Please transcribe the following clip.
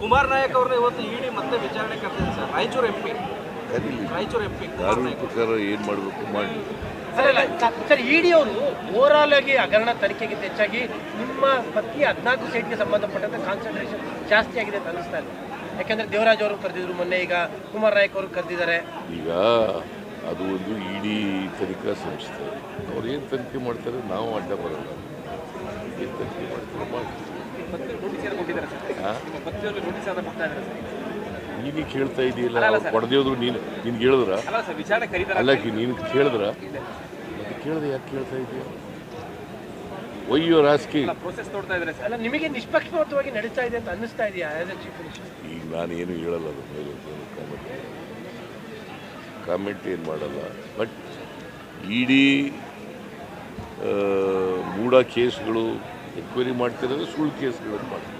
ಕುಮಾರ್ ನಾಯಕ್ ಅವ್ರನ್ನ ಇವತ್ತು ಇಡಿ ಮತ್ತೆ ವಿಚಾರಣೆ ಕರೆದಿದೆ ಸರ್. ರಾಯಚೂರು ಎಂ ಪಿ ಕರೀಲಿ ರಾಯಚೂರು ಎಂ ಪಿ ಕುಮಾರ್ ಕಾನೂನು ಪ್ರಕಾರ ಏನು ಮಾಡಬೇಕು ಮಾಡಿ. ಸರ್ ಸರ್ ಇಡಿ ಅವರು ಓವರಾಲ್ ಆಗಿ ಹಗರಣ ತನಿಖೆಗಿಂತ ಹೆಚ್ಚಾಗಿ ನಿಮ್ಮ ಪತ್ನಿ ಹದಿನಾಲ್ಕು ಸೀಟ್ಗೆ ಸಂಬಂಧಪಟ್ಟಂತೆ ಕಾನ್ಸಂಟ್ರೇಷನ್ ಜಾಸ್ತಿ ಆಗಿದೆ ಅಂತ ಅನಿಸ್ತಾ ಇದೆ. ಯಾಕಂದ್ರೆ ದೇವರಾಜ್ ಅವರು ಕರೆದಿದ್ರು ಮೊನ್ನೆ ಈಗ ಕುಮಾರ್ ನಾಯಕ್ ಅವರು ಕರೆದಿದ್ದಾರೆ. ಈಗ ಅದು ಒಂದು ಇಡಿ ತನಿಖಾ ಸಂಸ್ಥೆ. ಅವ್ರು ಏನು ತನಿಖೆ ಮಾಡ್ತಾರೆ? ನಾವು ಅಡ್ಡ ಬರಲ್ಲ. ಏನು ತನಿಖೆ ಮಾಡ್ತಾರೆ? ಮಾಡಿ. ನೀನು ಕೇಳ್ತಾ ಇದೆಯಲ್ಲ ಹೊಡೆದೇವ್ರು ನೀನು ನಿನ್ಗೆ ಹೇಳಿದ್ರ ಅಲ್ಲ ನೀನು ಕೇಳಿದ್ರ? ಕೇಳಿದೆ ಯಾಕೆ ಕೇಳ್ತಾ ಇದೆಯಾ? ಒಯ್ಯೋ ರಾಸ್ಕಿ. ಅಲ್ಲ ನಿಮಗೆ ನಿಷ್ಪಕ್ಷಪಾತವಾಗಿ ನಡೀತಾ ಇದೆ ಅಂತ ಅನ್ನಿಸ್ತಾ ಇದೆಯಾ ಈಗ ನಾನೇನು ಹೇಳಲ್ಲ ಅದ್ರ ಮೇಲೆ ಕಾಮೆಂಟ್ ಕಾಮೆಂಟ್ ಏನು ಮಾಡಲ್ಲ. ಬಟ್ ಇಡೀ ಮೂಡ ಕೇಸ್ಗಳು ಎನ್ಕ್ವೈರಿ ಮಾಡ್ತಿರೋದು ಸುಳ್ಳು ಕೇಸ್ಗಳನ್ನು ಮಾಡ್ತಾರೆ